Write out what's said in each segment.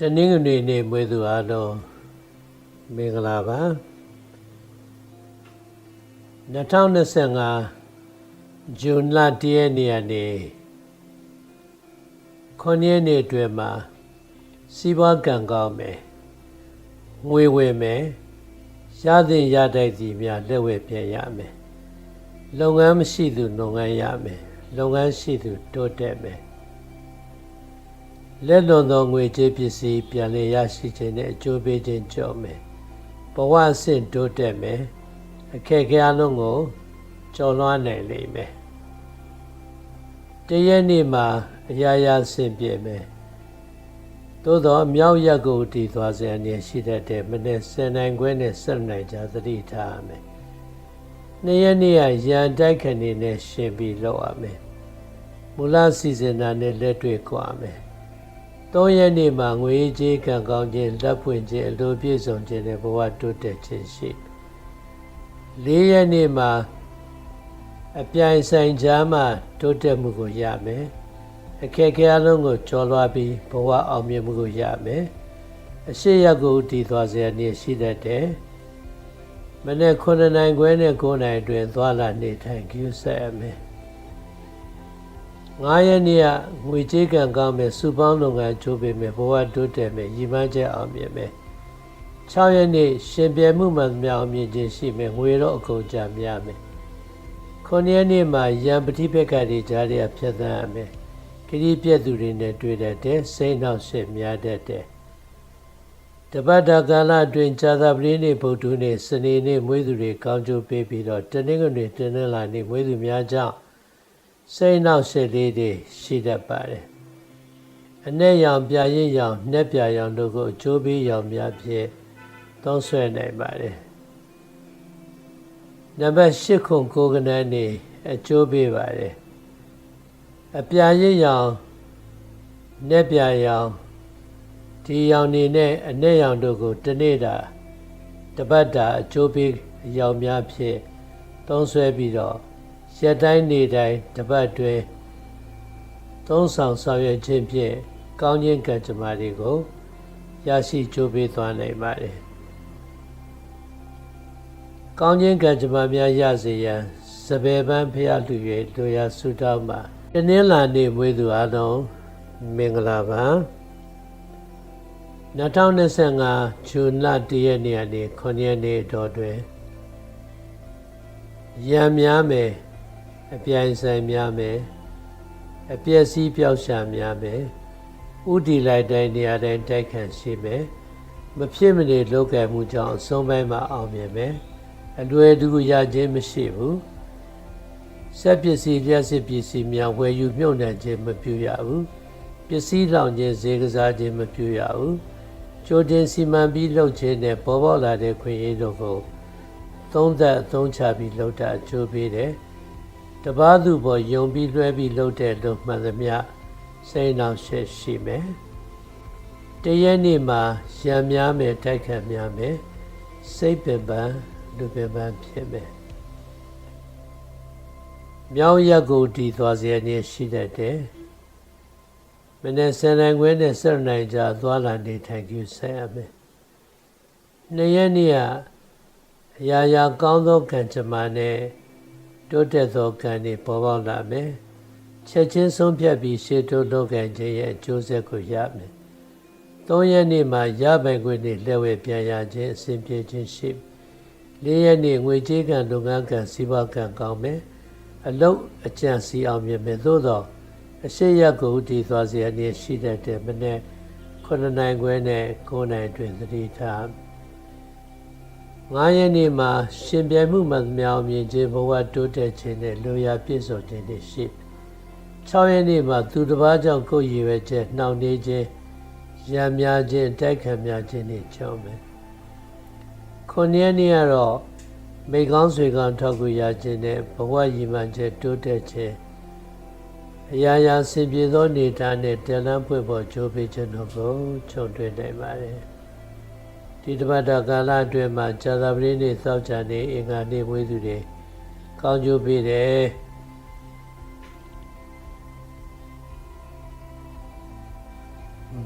တနင်္ဂနွေနေ့မွေးသူအားလုံးမင်္ဂလာပါ2025ဇွန်လ1ရက်နေ့ကနေ9ရက်နေ့အတွင်းမှာစီးပွားကံကောင်းမယ်ငွေဝင်မယ်ရသင့်ရတိုက်စီများလက်ဝဲပြရမယ်လုပ်ငန်းမရှိသူလုပ်ငန်းရမယ်လုပ်ငန်းရှိသူတိုးတက်မယ် လက်လွန်သောငွေကြေးပစ္စည်းပြန်လည်ရရှိခြင်းနဲ့အကျိုးပေးခြင်းကြောင့်မယ်ဘဝအဆင့်တိုးတက်မယ်အခက်အခဲအလုံးကိုကျော်လွှားနိုင်လိမ့်မယ်တရက်နေ့မှာအရာရာဆင်ပြေမယ်သို့သောမြောက်ရက်ကိုတည်သွားစေအနေရှိတတ်တဲ့မနေ့10နိုင်ခွဲနဲ့7နိုင်ကြာသတိထားရမယ်နေ့ရက်နေ့ကရန်တိုက်ခဏနဲ့ရှင်ပြီးလောက်ရမယ်မူလစီစဉ်တာနဲ့လက်တွေ့ကွာမယ် သုံးရက်နေ့မှာငွေကြေးကံကောင်းခြင်းလက်ဖွင့်ခြင်းအလိုပြည့်စုံခြင်းနဲ့ဘဝတိုးတက်ခြင်းရှိလေးရက်နေ့မှာအပြိုင်ဆိုင်ကြားမှာတိုးတက်မှုကိုရမယ်အခက်အခဲအလုံးကိုကျော်လွှားပြီးဘဝအောင်မြင်မှုကိုရမယ်အရှိရက်ကိုတည်သွားစေအနေရှိတတ်တယ်မနေ့9နိုင်ခွဲနဲ့9နိုင်အတွင်းသွားလာနေထိုင်ကြည့်ဆက်ရမယ် 9ရက်နေ့ကငွေကြေးကံကောင်းမယ်စုပေါင်းလုပ်ငန်းချိုးပေးမယ်ဘဝတိုးတက်မယ်ရည်မှန်းချက်အောင်မြင်မယ်6ရက်နေ့ရှင်ပြဲမှုမှန်မြောင်မြင်ခြင်းရှိမယ်ငွေတော့အကုန်ကြများမယ်9ရက်နေ့မှာရံပတိပက္ခတွေကြားရဖြတ်သန်းရမယ်ခရီးပြက်သူတွေနဲ့တွေ့တတ်တယ်စိတ်နှောက်ရှက်များတတ်တယ်တပတ်တာကာလအတွင်းဇာတာပတိနေ့ဗုဒ္ဓနေ့စနေနေ့မွေးသူတွေကောင်းကျိုးပေးပြီးတော့တနင်္ဂနွေတင်းနှလာနေ့မွေးသူများကြောင့် စိတ်နှောက်ရှက်လေးတွေရှိတတ်ပါတယ်အ내ရောင်ပြရင်ရောင်နှက်ပြရောင်တို့ကိုအကျိုးပေးရောင်များဖြင့်သုံးဆွဲနိုင်ပါတယ်နံပါတ်၈ခုကိုကနန်းနေအကျိုးပေးပါတယ်အပြာရစ်ရောင်နှက်ပြရောင်ဒီရောင်နေနဲ့အ내ရောင်တို့ကိုတနေ့တာတပတ်တာအကျိုးပေးရောင်များဖြင့်သုံးဆွဲပြီးတော့ ရက်တိုင်းနေတိုင်းတပတ်တွင်သုံးဆောင်ဆောင်ရွက်ခြင်းဖြင့်ကောင်းခြင်းကံကြမ္မာတွေကိုရရှိကြိုးပေးသွားနိုင်ပါတယ်ကောင်းခြင်းကံကြမ္မာများရစေရန်စပယ်ပန်းဖျားလူ၍လူရဆုတောင်းပါတနင်္လာနေ့မွေးသူအားလုံးမင်္ဂလာပါ2025ဇွန်လ1ရက်နေ့ကနေ9ရက်နေ့တော်တွင်ရံများမယ် အပြိုင်ဆိုင်များမယ်အပျက်စီးပျောက်ရှာများမယ်ဥတီလိုက်တိုင်းနေရာတိုင်းတိုက်ခန့်ရှိမယ်မဖြစ်မနေလောကမှုကြောင့်အဆုံးပိုင်းမှာအောင်မြင်မယ်အလွယ်တကူရခြင်းမရှိဘူးဆက်ပစ္စည်းလျှက်စစ်ပစ္စည်းများဝယ်ယူမြုပ်နှံခြင်းမပြုရဘူးပစ္စည်းလောင်ခြင်းဈေးကစားခြင်းမပြုရဘူးကြိုတင်စီမံပြီးလုပ်ခြင်းနဲ့ပေါ်ပေါက်လာတဲ့ခွင့်ရတို့ကိုသုံးသက်အသုံးချပြီးလုပ်တာအကျိုးပေးတယ် တပားသူပေါ်ယုံပြီးလွှဲပြီးလုပ်တဲ့လို့မှန်သမျှစိတ်နှောင့်ရှက်ရှိမယ်တရက်နေ့မှာရံများမယ်တိုက်ခတ်များမယ်စိတ်ပင်ပန်းလူပင်ပန်းဖြစ်မယ်မြောင်းရက်ကိုတည်သွားစေအနေရှိတတ်တယ်မနေ့ဆယ်နိုင်ခွဲနဲ့ဆယ်နိုင်ကြာသွားလာနေထိုင်ကြဆက်ရမယ်နှစ်ရက်နေ့ကအရာရာကောင်းသောကံကြမ္မာနဲ့ တိုးတက်သောကံတွေပေါ်ပေါက်လာမယ်ချက်ချင်းဆုံးဖြတ်ပြီးရှေ့တိုးလုပ်ကံခြင်းရဲ့အကျိုးဆက်ကိုရမယ်သုံးရက်နေ့မှာရပိုင်ခွင့်နဲ့လက်ဝဲပြန်ရခြင်းအစဉ်ပြေခြင်းရှိလေးရက်နေ့ငွေကြေးကံလုပ်ငန်းကံစီးပွားကံကောင်းမယ်အလုတ်အကြံစီအောင်မြင်မယ်သို့တော့အရှိရက်ကိုတည်သွားစေအနေရှိတတ်တဲ့မနေ့9နိုင်ခွဲနဲ့9နိုင်တွင်သတိထား 9ရက်နေ့မှာရှင်ပြိုင်မှုမှမြောင်မြင်ခြင်းဘဝတိုးတက်ခြင်းနဲ့လူရပြည့်စုံခြင်းတွေရှိ6ရက်နေ့မှာသူတစ်ပါးကြောင့်ကိုယ်ရည်ရွယ်ချက်နှောင့်နှေးခြင်းရံများခြင်းတိုက်ခံများခြင်းတွေကြောင့်ပဲ9ရက်နေ့ကတော့မိကောင်းဆွေကောင်းထောက်ကူရခြင်းနဲ့ဘဝရည်မှန်ချက်တိုးတက်ခြင်းအရာရာဆင်ပြေသောနေသားနဲ့တလန်းဖွင့်ပေါ်ကြိုးပေးခြင်းတို့ကိုခြုံတွေ့နိုင်ပါတယ် ဒီတပတ်တာကာလအတွင်းမှာဇာတာပတိနေ့စောက်ကြနေအင်္ဂါနေ့ဝေးသူတွေကောင်းကျိုးပေးတယ်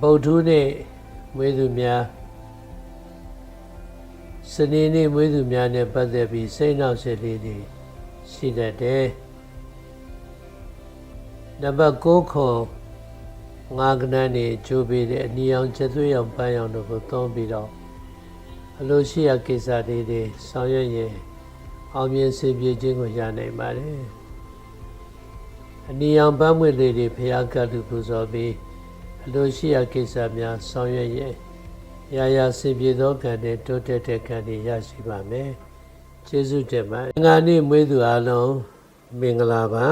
ဗုဒ္ဓနေ့မွေးသူများစနေနေ့မွေးသူများနဲ့ပတ်သက်ပြီးစိတ်နှောက်ရှက်လေးတွေရှိတတ်တယ်နံပါတ်9ခွန်ငါးကနန်းနေချိုးပေးတဲ့အနီအောင်ချက်သွေးအောင်ပန်းအောင်တို့ကိုသုံးပြီးတော့ အလိုရှိရာကိစ္စလေးတွေဆောင်ရွက်ရင်အောင်မြင်စေပြခြင်းကိုရနိုင်ပါတယ်အနီအောင်ပန်းမွေလေးတွေဖျားကတ်လူပူဇော်ပြီးအလိုရှိရာကိစ္စများဆောင်ရွက်ရင်ရာရာစေပြသောကံနဲ့တိုးတက်တဲ့ကံတွေရရှိပါမယ်ကျေးဇူးတင်ပါငါနေ့မွေးသူအလုံးမင်္ဂလာပါ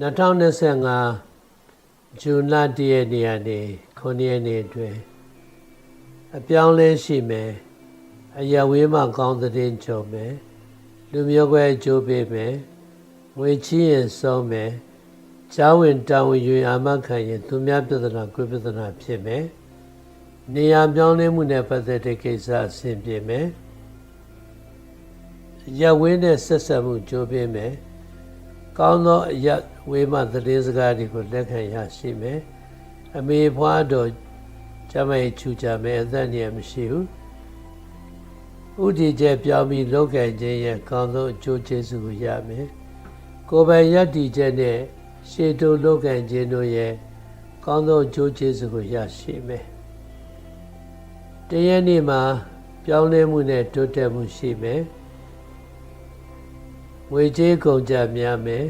2025ဇွန်လတရက်နေ့ကနေ9ရက်နေ့အတွင်း အပြောင်းလဲရှိမယ်အရဝေးမှကောင်းတဲ့ကြုံမယ်လူမျိုးကွဲအကျိုးပေးမယ်ငွေချီးရင်ဆုံးမယ်ဇာဝင်တာဝန်ယူအာမခံရင်သူများပြဿနာကိုယ်ပြဿနာဖြစ်မယ်နေရာပြောင်းလဲမှုနဲ့ပတ်သက်တဲ့ကိစ္စအဆင်ပြေမယ်ရဝင်းနဲ့ဆက်ဆက်မှုကြိုးပေးမယ်ကောင်းသောအရဝေးမှသတင်းစကားတွေကိုလက်ခံရရှိမယ်အမေဖွားတော် ကျမကြီးချူကြမယ်အသက်နေမရှိဘူးဥတီကျပြောင်းပြီးလောက်ကင်ခြင်းရဲ့ကောင်းသောအကျိုးကျေးဇူးကိုရမယ်ကိုယ်ပိုင်ယက်တီချက်နဲ့ရှေတုလောက်ကင်ခြင်းတို့ရဲ့ကောင်းသောအကျိုးကျေးဇူးကိုရရှိမယ်တရက်နေ့မှာပြောင်းလဲမှုနဲ့တိုးတက်မှုရှိမယ်ငွေကြေးကုန်ကြများမယ်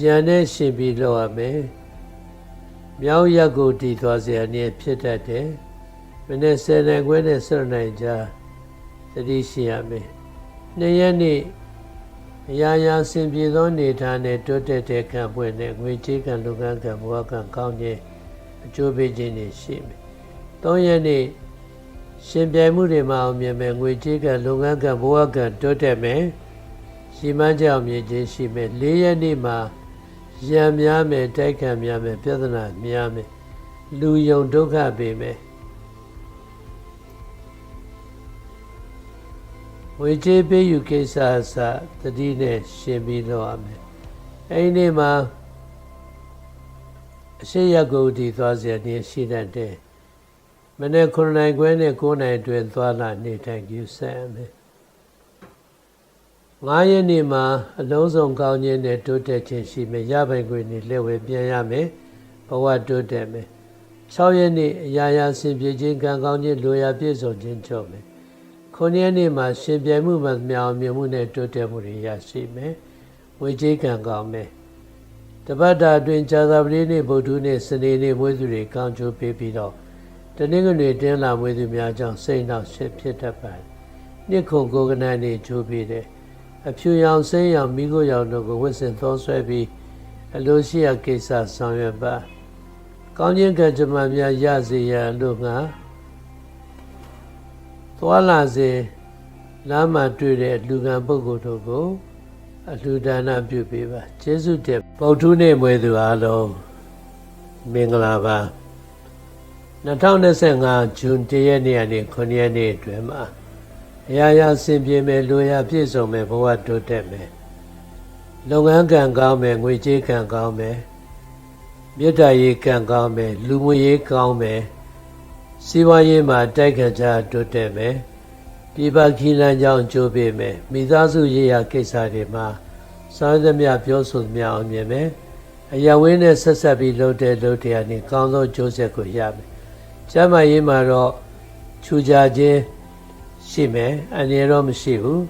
ရန်နဲ့ရှင်ပြီးလောက်ရမယ် မြောင်းရက်ကိုတည်သွားစရာနည်းဖြစ်တတ်တယ်။မနေ့ဆယ်နိုင်ခွဲနဲ့ဆွနိုင်ကြသတိရှိရမယ်။နှစ်ရက်နေ့အရာရာဆင်ပြေသောနေထိုင်နဲ့တွတ်တက်တဲ့ကံပွင့်နဲ့ငွေချေးကံလူကံကံဘဝကံကောင်းခြင်းအကျိုးပေးခြင်းတွေရှိမယ်။သုံးရက်နေ့ရှင်ပြိုင်မှုတွေမှာအောင်မြင်မယ်ငွေချေးကံလုပ်ငန်းကံဘဝကံတွတ်တက်မယ်။ရှိမှကြောင့်မြင်ခြင်းရှိမယ်။၄ရက်နေ့မှာ ရံများမယ်တိုက်ခံများမယ်ပြဿနာများမယ်လူယုံဒုက္ခပေးမယ်ဝေကျေးပေးယူကိစ္စအစတတိနဲ့ရှင်ပြီးတော့ရမယ်အဲ့ဒီနေ့မှာအရှိရကုတ်ဒီသွားเสียနေရှိတတ်တယ်မနေ့9နိုင်ခွဲနဲ့9နိုင်အတွင်းသွားလာနေထိုင်ယူဆက်မယ် 9ရက်နေ့မှာအလုံးစုံကောင်းခြင်းနဲ့တိုးတက်ခြင်းရှိမယ်ရပိုင်ခွင့်နဲ့လက်ဝဲပြန်ရမယ်ဘဝတိုးတက်မယ်6ရက်နေ့အရာရာဆင်ပြေခြင်းကံကောင်းခြင်းလိုရာပြည့်စုံခြင်းချုပ်မယ်9ရက်နေ့မှာရှင်ပြိုင်မှုမှမြောင်မြင်မှုနဲ့တိုးတက်မှုတွေရရှိမယ်ဝေကြီးကံကောင်းမယ်တပတ်တာအတွင်းဇာတာပတိနေ့ဗုဒ္ဓနေ့စနေနေ့မွေးသူတွေကောင်းချိုးပေးပြီးတော့တနင်္ဂနွေတင်းလာမွေးသူများကြောင့်စိတ်နှောက်ရှက်ဖြစ်တတ်ပါတယ်။နှစ်ခုကိုကနန်းနေချိုးပြီးတဲ့ အဖြူရောင်စိမ်းရောင်မိခိုးရောင်တို့ကိုဝတ်ဆင်သောဆွဲပြီးအလိုရှိရာကိစ္စဆောင်ရွက်ပါ။ကောင်းခြင်းကံကြမ္မာများရစေရန်လို့ငါသွားလာစေလမ်းမှာတွေ့တဲ့လူကံပုဂ္ဂိုလ်တို့ကိုအလှူဒါနပြုပေးပါကျေးဇူးတင်ဗုဒ္ဓနေ့မွေးသူအားလုံးမင်္ဂလာပါ2025ဇွန်1ရက်နေ့ကနေ9ရက်နေ့အတွင်းမှာ အရာရာဆင်ပြေမယ်လူရပြည့်စုံမယ်ဘဝတိုးတက်မယ်လုပ်ငန်းကံကောင်းမယ်ငွေကြေးကံကောင်းမယ်မေတ္တာရေးကံကောင်းမယ်လူမှုရေးကောင်းမယ်စီးပွားရေးမှာတိုက်ခတ်ကြတိုးတက်မယ်ပြပခီလန်းကြောင်းကြိုးပေးမယ်မိသားစုရေးရာကိစ္စတွေမှာစားသမျှပြောဆိုသမျှအောင်မြင်မယ်အရာဝင်းနဲ့ဆက်ဆက်ပြီးလှုပ်တဲ့လှုပ်တဲ့အနေကောင်းသောကျိုးဆက်ကိုရမယ်ကျမ်းမာရေးမှာတော့ခြူကြခြင်း ရှိမယ်အနေရောမရှိဘူး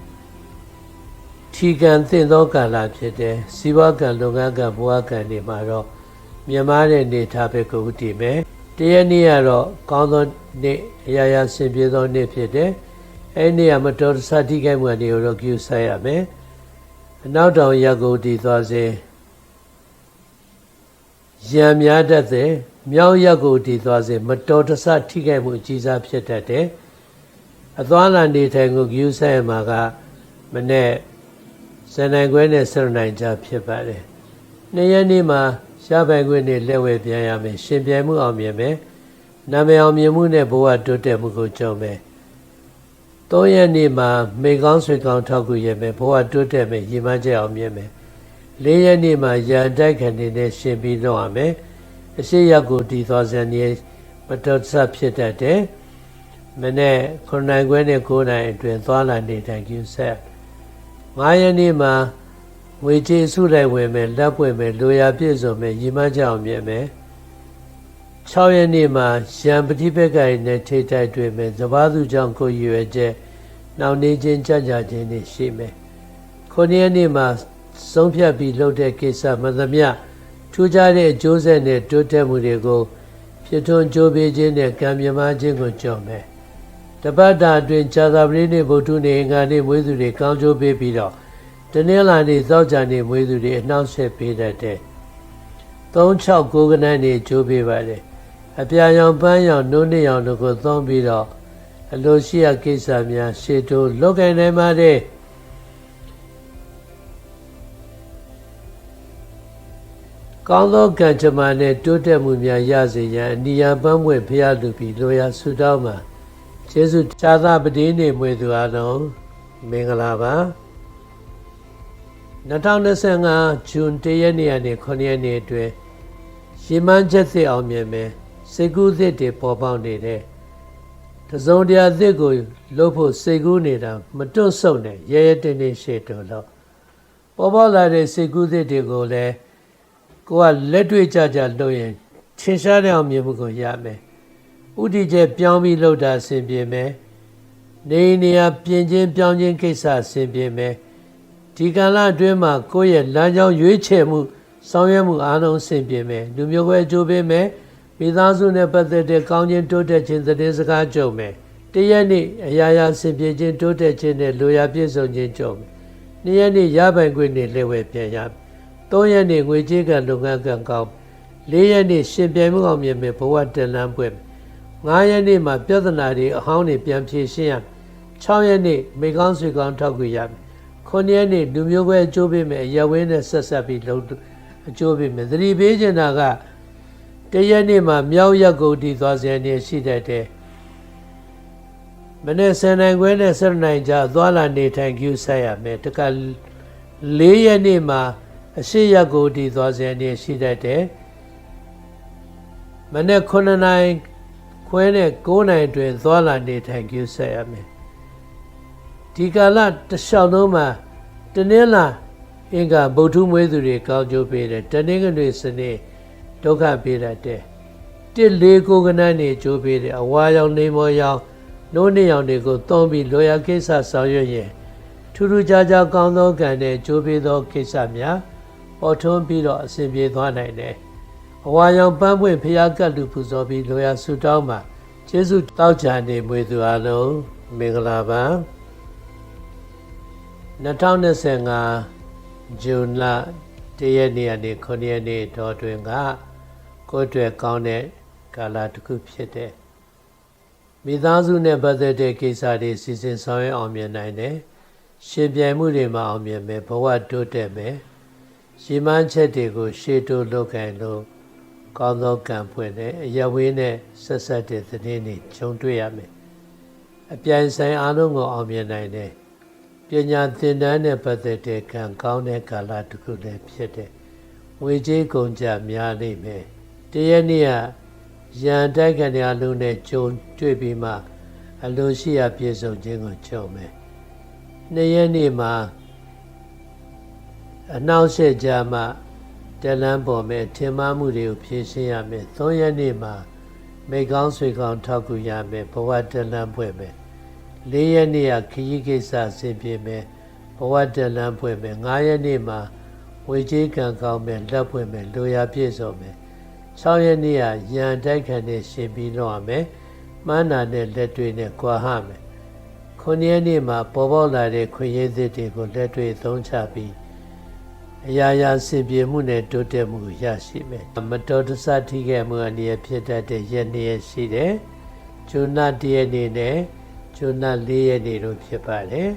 ထီကံသင့်သောကာလဖြစ်တယ်စီးပွားကံလုပ်ငန်းကံဘဝကံတွေမှာတော့မြမတဲ့နေထားပဲကိုဥတည်မယ်တရက်နေ့ကတော့ကောင်းသောနေ့အရာရာဆင်ပြေသောနေ့ဖြစ်တယ်အဲ့နေ့ကမတော်တဆထိခိုက်မှုအနေကိုတော့ကျူဆိုင်ရမယ်အနောက်တောင်ရက်ကိုတည်သွားစေရံများတတ်တဲ့မြောက်ရက်ကိုတည်သွားစေမတော်တဆထိခိုက်မှုအကြီးစားဖြစ်တတ်တယ် အသွားလာနေထိုင်ကိုကျူဆိုင်မှာကမနေ့ဇန်နိုင်ခွဲနဲ့7နိုင်ကြာဖြစ်ပါတယ်နေ့ရက်နေ့မှာရှားပိုင်ခွင့်နဲ့လက်ဝဲပြန်ရမယ်ရှင်ပြိုင်မှုအောင်မြင်မယ်နာမည်အောင်မြင်မှုနဲ့ဘဝတိုးတက်မှုကိုကြုံမယ်သုံးရက်နေ့မှာမိကောင်းဆွေကောင်းထောက်ကူရမယ်ဘဝတိုးတက်မယ်ရည်မှန်းချက်အောင်မြင်မယ်လေးရက်နေ့မှာရန်တိုက်ခံနေတဲ့ရှင်ပြီးတော့ရမယ်အအရှိရက်ကိုတည်သွားစံနေမတော်တဆဖြစ်တတ်တယ် မနေ့9နိုင်ခွဲနဲ့9နိုင်အတွင်းသွားလာနေထိုင်ကျူဆက်9ရက်နေ့မှာငွေကြေးစုလိုက်ဝင်မယ်လက်ပွင့်မယ်လိုရာပြည့်စုံမယ်ရီမန်းကြအောင်မြင်မယ်6ရက်နေ့မှာရံပฏิပက္ခရနဲ့ထိတိုက်တွေ့မယ်သဘာသူကြောင့်ကိုရွယ်ချက်နောက်နေခြင်းကြကြခြင်းတွေရှိမယ်9ရက်နေ့မှာဆုံးဖြတ်ပြီးလှုပ်တဲ့ကိစ္စမသမျှထူးခြားတဲ့အကျိုးဆက်နဲ့တိုးတက်မှုတွေကိုဖြစ်ထွန်းကြိုးပေးခြင်းနဲ့ကံမြမခြင်းကိုကြော်မယ် တပတ်တာအတွင်းဇာတာပရိနေဗုဒ္ဓနေအင်္ဂါနေ့မွေးသူတွေကောင်းကျိုးပေးပြီးတော့တနင်္လာနေ့သောကြာနေ့မွေးသူတွေအနှောက်အယှက်ပေးတတ်တယ်369ကနန်းနေကြိုးပေးပါတယ်အပြာရောင်ပန်းရောင်နိုးနေရောင်တို့ကိုသုံးပြီးတော့အလိုရှိရကိစ္စများရှေ့တိုးလောက်ကင်နိုင်ပါတယ်ကောင်းသောကံကြမ္မာနဲ့တိုးတက်မှုများရစေရန်အနိယာပန်းပွင့်ဖျားလူပြီးလိုရာဆုတောင်းမှာ ကျေးဇူးချာသာပတိနေမွေသူအားလုံးမင်္ဂလာပါ2025ဇွန်1ရက်နေ့ကနေ9ရက်နေ့အတွင်းရေမန်းချက်သစ်အောင်မြင်မယ်စိတ်ကူးသစ်တွေပေါ်ပေါက်နေတယ်တစုံတရာသစ်ကိုလှုပ်ဖို့စိတ်ကူးနေတာမတွန့်ဆုတ်နဲ့ရဲရဲတင်းတင်းရှေ့တော်လို့ပေါ်ပေါက်လာတဲ့စိတ်ကူးသစ်တွေကိုလည်းကိုကလက်တွေ့ကြကြလုပ်ရင်ထင်ရှားတဲ့အောင်မြင်မှုကိုရမယ် ဥတီကျပြောင်းပြီးလှုပ်တာအဆင်ပြေမယ်နေနေရပြင်ချင်းပြောင်းချင်းကိစ္စအဆင်ပြေမယ်ဒီကံလအတွင်းမှာကိုယ့်ရဲ့လမ်းကြောင်းရွေးချယ်မှုဆောင်ရွက်မှုအားလုံးအဆင်ပြေမယ်လူမျိုးကွဲအကျိုးပေးမယ်မိသားစုနဲ့ပတ်သက်တဲ့ကောင်းခြင်းတိုးတက်ခြင်းသတင်းစကားကြုံမယ်တရက်နေ့အရာရာဆင်ပြေခြင်းတိုးတက်ခြင်းနဲ့လိုရာပြည့်စုံခြင်းကြုံမယ်နေ့ရက်နေ့ရပိုင်ခွင့်နဲ့လက်ဝဲပြန်ရမယ်သုံးရက်နေ့ငွေကြေးကလုပ်ငန်းကံကောင်းလေးရက်နေ့ရှင်ပြိုင်မှုအောင်မြင်မယ်ဘဝတန်လန်းပွဲငါး ရက်နေ့မှာပြဿနာတွေအဟောင်းတွေပြန်ဖြေရှင်းရမယ်6ရက်နေ့မိကောင်းဆွေကောင်းထောက်ကြရမယ်9ရက်နေ့လူမျိုးကွဲအကျိုးပေးမယ်အရဝင်းနဲ့ဆက်ဆက်ပြီးလုံအကျိုးပေးမယ်သတိပေးချင်တာကတရက်နေ့မှာမြောက်ရက်ကိုတီသွားစရာနေရှိတတ်တယ်မနေ့ဆယ်နိုင်ခွဲနဲ့ဆယ်နိုင်ကြာသွားလာနေထိုင်ကျူဆက်ရမယ်တက၄ရက်နေ့မှာအရှိရက်ကိုတီသွားစရာနေရှိတတ်တယ်မနေ့9နိုင် ခွဲနဲ့9နိုင်အတွင်းသွားလာနေထိုင်ကျူဆက်ရမယ်ဒီကာလတလျှောက်လုံးမှာတနင်္လာအင်္ဂါဗုဒ္ဓမွေးသူတွေကောင်းကျိုးပေးတယ်တနင်္ဂနွေစနေဒုက္ခပေးတတ်တယ်တစ်လေးကိုကနန်းနေကျိုးပေးတယ်အဝါရောင်နေမောရောင်နိုးနေရောင်တွေကိုသုံးပြီးလောရကိစ္စဆောင်ရွက်ရင်ထူးထူးခြားခြားကောင်းသောကံနဲ့ကျိုးပေးသောကိစ္စများပေါ်ထွန်းပြီးတော့အစဉ်ပြေသွားနိုင်တယ် အဝါရောင်ပန်းပွင့်ဖျားကတ်လူပူဇော်ပြီးလောရဆူတောင်းမှာကျေးဇူးတောက်ချာနေမွေသူအလုံးမင်္ဂလာပါ2025ဇွန်လတရက်နေ့ကနေ9ရက်နေ့တော်တွင်ကကိုယ်တွေ့ကောင်းတဲ့ကာလတစ်ခုဖြစ်တဲ့မိသားစုနဲ့ပတ်သက်တဲ့ကိစ္စတွေစီစဉ်ဆောင်ရွက်အောင်မြင်နိုင်တယ်ရှင်ပြိုင်မှုတွေမှာအောင်မြင်မယ်ဘဝတိုးတက်မယ်ရှင်းမှန်းချက်တွေကိုရှေ့တိုးလုပ်ကင်လို့ ကောင်းသောကံဖွင့်တယ်အရဝေးနဲ့ဆက်ဆက်တဲ့သတင်းတွေခြုံတွေ့ရမယ်အပြိုင်ဆိုင်အားလုံးကိုအောင်မြင်နိုင်တယ်ပညာသင်တန်းနဲ့ပတ်သက်တဲ့ကံကောင်းတဲ့ကာလတစ်ခုလည်းဖြစ်တယ်။ငွေကြေးကုန်ကြများလိမ့်မယ်။တရက်နေ့ကရန်တိုက်ခံရလုံးနဲ့ဂျုံတွေ့ပြီးမှအလိုရှိရာပြည့်စုံခြင်းကိုကြုံမယ်။နှစ်ရက်နေ့မှာအနှောက်အယှက်ကြမှ တလန်းပေါ်မဲ့ထင်မှားမှုတွေကိုဖြေရှင်းရမယ်။သုံးရက်နေ့မှာမိကောင်းဆွေကောင်းထောက်ကူရမယ်ဘဝတလန်းဖွဲ့မယ်၄ရက်နေ့ကခရီးကိစ္စဆင်ပြေမယ်ဘဝတလန်းဖွဲ့မယ်၅ရက်နေ့မှာဝေကြီးကံကောင်းမယ်လက်ဖွဲ့မယ်လူရပြည့်စုံမယ်6ရက်နေ့ကရန်တိုက်ခံနဲ့ရှင်ပြီးတော့ရမယ်မှန်းနာနဲ့လက်တွေနဲ့ကြွားဟမယ်9ရက်နေ့မှာပေါ်ပေါက်လာတဲ့ခွင့်ရည်သစ်တွေကိုလက်တွေသုံးချပြီး အရာရာဆင်ပြေမှုနဲ့တိုးတက်မှုရရှိမယ်မတော်တဆထိခဲ့မှုအနေနဲ့ဖြစ်တတ်တဲ့ရက်နေ့ရှိတယ်ဂျုနာတရက်နေ့နဲ့ဂျွန်လ၄ရက်နေ့တို့ဖြစ်ပါတယ်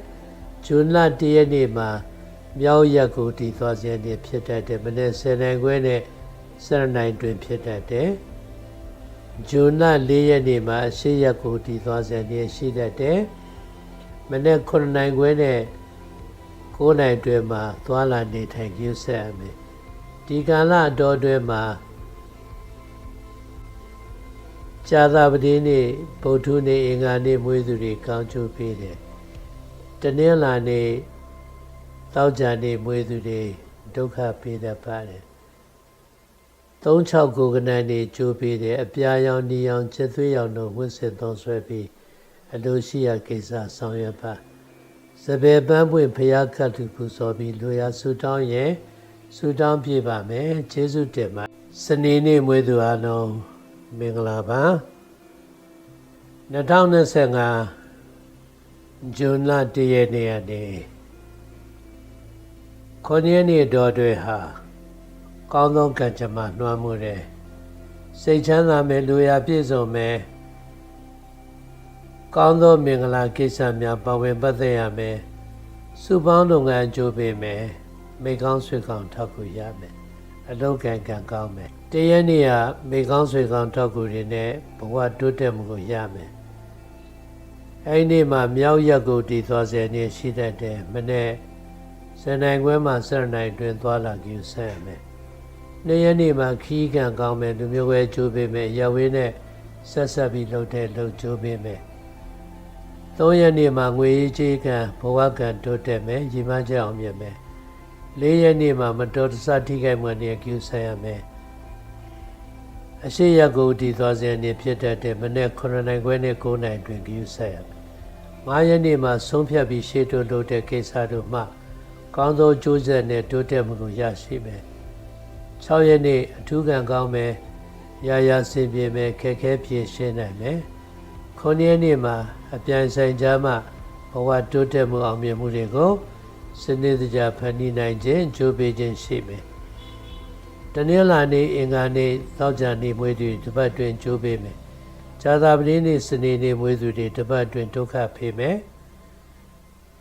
ဂျွန်လ၁ရက်နေ့မှာမြောက်ရက်ကိုတည်သွားခြင်းနေ့ဖြစ်တတ်တယ်မနေ့၁၀နိုင်ခွဲနဲ့၁၇နိုင်တွင်ဖြစ်တတ်တယ်ဂျွန်လ၄ရက်နေ့မှာအရှိရက်ကိုတည်သွားခြင်းနေ့ရှိတတ်တယ်မနေ့9နိုင်ခွဲနဲ့ 9နိုင်တွင်မှာသွားလာနေထိုင်ကျူးဆက်အမယ်ဒီကာလအတော်တွင်မှာကြာသာပတိနေ့ဗုဒ္ဓနေ့အင်္ဂါနေ့မွေးသူတွေကောင်းကျိုးပေးတယ်တနင်္လာနေ့တောက်ကြနေ့မွေးသူတွေဒုက္ခပေးတတ်ပါတယ်36ကိုကနန်နေကြိုးပေးတယ်အပြာရောင်နီရောင်ချက်သွေးရောင်တို့ဝတ်ဆင်သုံးဆွဲပြီးအလိုရှိရာကိစ္စဆောင်ရွက်ပါ စပယ်ပန်းပွင့်ဖျားခတ်သူပူဇော်ပြီးလူရဆူတောင်းရင်ဆူတောင်းပြပါမယ်ကျေးဇူးတင်ပါစနေနေ့မွေးသူအားလုံးမင်္ဂလာပါ2025ဇွန်လ1ရက်နေ့ကနေခုနှစ်ရက်နေ့တော်တွေဟာကောင်းသောကံကြမ္မာနှွမ်းမှုတယ်စိတ်ချမ်းသာမယ်လူရာပြည့်စုံမယ် ကောင်းသောမင်္ဂလာကိစ္စများပါဝင်ပတ်သက်ရမယ်စုပေါင်းလုပ်ငန်းအကျိုးပေးမယ်မိကောင်းဆွေကောင်းထောက်ကူရမယ်အလောက်ကံကံကောင်းမယ်တရက်နေ့ကမိကောင်းဆွေကောင်းထောက်ကူတွေနဲ့ဘဝတိုးတက်မှုကိုရမယ်အဲ့ဒီနေ့မှာမြောက်ရက်ကိုတည်သွားစေနေရှိတတ်တယ်မနေ့စနေခွဲမှာစရနိုင်တွင်သွားလာကြည့်ဆက်ရမယ်နေ့ရက်နေ့မှာခီးကံကောင်းမယ်လူမျိုးပဲကျိုးပေးမယ်ရဝင်းနဲ့ဆက်ဆက်ပြီးလှုပ်တဲ့လှုပ်ကျိုးပေးမယ် သုံးရက်နေ့မှာငွေရေးကြေးကံဘဝကံတိုးတက်မယ်ရည်မှန်းချက်အောင်မြင်မယ်လေးရက်နေ့မှာမတော်တဆထိခိုက်မှုနဲ့ကျူဆက်ရမယ်အရှိရကိုတည်သွားစေနေဖြစ်တတ်တဲ့မနေ့9နိုင်ခွဲနဲ့9နိုင်တွင်ကျူဆက်ရမယ်၅ရက်နေ့မှာဆုံးဖြတ်ပြီးရှေ့တိုးလုပ်တဲ့ကိစ္စတို့မှကောင်းသောကြိုးဆက်နဲ့တိုးတက်မှုကိုရရှိမယ်6ရက်နေ့အထူးကံကောင်းမယ်ရာရာဆင်ပြေမယ်ခက်ခဲဖြည့်ရှင်းနိုင်မယ် 9ရက်နေ့မှာအပြန်ဆိုင်ကြမှဘဝတိုးတက်မှုအောင်မြင်မှုတွေကိုစနစ်တကျဖန်တီးနိုင်ခြင်းကြိုးပေးခြင်းရှိမယ်တနင်္လာနေ့အင်္ဂါနေ့သောကြာနေ့မွေးသူတစ်ပတ်တွင်ကြိုးပေးမယ်ဇာတာပတိနေ့စနေနေ့မွေးသူတွေတစ်ပတ်တွင်ဒုက္ခဖေးမယ်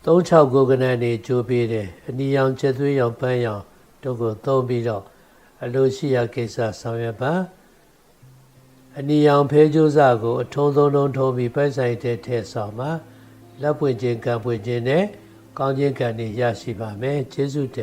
36ကိုကနန်နေကြိုးပေးတယ်အနီရောင်ချက်သွေးရောင်ပန်းရောင်တို့ကိုသုံးပြီးတော့အလိုရှိရာကိစ္စဆောင်ရွက်ပါ အနီရောင်ဖဲကြိုးစားကိုအထုံးသုံးလုံးထုံးပြီးပိုက်ဆိုင်တဲ့ထဲဆောင်ပါလက်ပွင့်ခြင်းကံပွင့်ခြင်းနဲ့ကောင်းခြင်းကံတွေရရှိပါမယ်ကျေးဇူးတင်